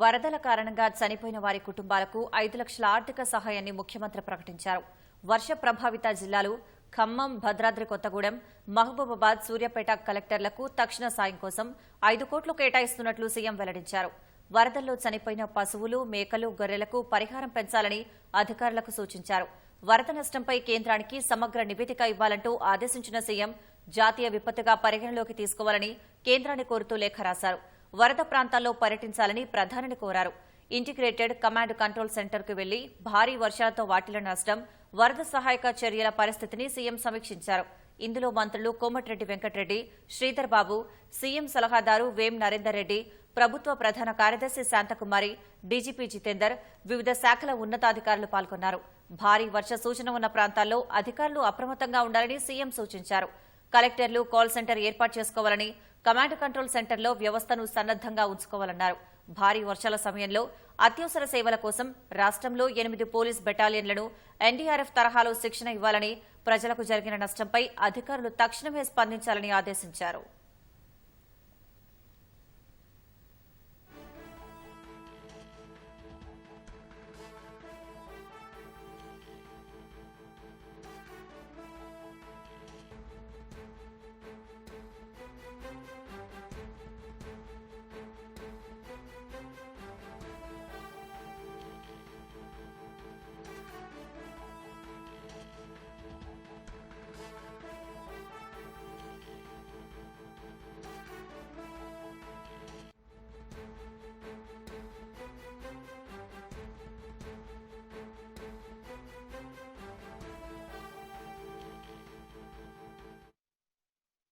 వరదల కారణంగా చనిపోయిన వారి కుటుంబాలకు ఐదు లక్షల ఆర్థిక సహాయాన్ని ముఖ్యమంత్రి ప్రకటించారు. వర్ష ప్రభావిత జిల్లాలు ఖమ్మం భద్రాద్రి కొత్తగూడెం మహబూబాబాద్ సూర్యాపేట కలెక్టర్లకు తక్షణ సాయం కోసం ఐదు కోట్లు కేటాయిస్తున్నట్లు సీఎం వెల్లడించారు. వరదల్లో చనిపోయిన పశువులు మేకలు గొర్రెలకు పరిహారం పెంచాలని అధికారులకు సూచించారు. వరద నష్టంపై కేంద్రానికి సమగ్ర నివేదిక ఇవ్వాలంటూ ఆదేశించిన సీఎం జాతీయ విపత్తుగా పరిగణలోకి తీసుకోవాలని కేంద్రాన్ని కోరుతూ లేఖ రాశారు. వరద ప్రాంతాల్లో పర్యటించాలని ప్రధానిని కోరారు. ఇంటిగ్రేటెడ్ కమాండ్ కంట్రోల్ సెంటర్కు వెళ్ళి భారీ వర్షాలతో వాటిల్ల నష్టం వరద సహాయక చర్యల పరిస్థితిని సీఎం సమీక్షించారు. ఇందులో మంత్రులు కోమటిరెడ్డి వెంకటరెడ్డి శ్రీధర్ బాబు సీఎం సలహాదారు వేం నరేందర్ రెడ్డి ప్రభుత్వ ప్రధాన కార్యదర్శి శాంతకుమారి డీజీపీ జితేందర్ వివిధ శాఖల ఉన్నతాధికారులు పాల్గొన్నారు. భారీ వర్ష సూచన ఉన్న ప్రాంతాల్లో అధికారులు అప్రమత్తంగా ఉండాలని సీఎం సూచించారు. కలెక్టర్లు కాల్ సెంటర్ ఏర్పాటు చేసుకోవాలని కమాండ్ కంట్రోల్ సెంటర్లో వ్యవస్థను సన్నద్దంగా ఉంచుకోవాలన్నారు. భారీ వర్షాల సమయంలో అత్యవసర సేవల కోసం రాష్ట్రంలో ఎనిమిది పోలీస్ బెటాలియన్లను ఎన్డీఆర్ఎఫ్ తరహాలో శిక్షణ ఇవ్వాలని ప్రజలకు జరిగిన నష్టంపై అధికారులు తక్షణమే స్పందించాలని ఆదేశించారు.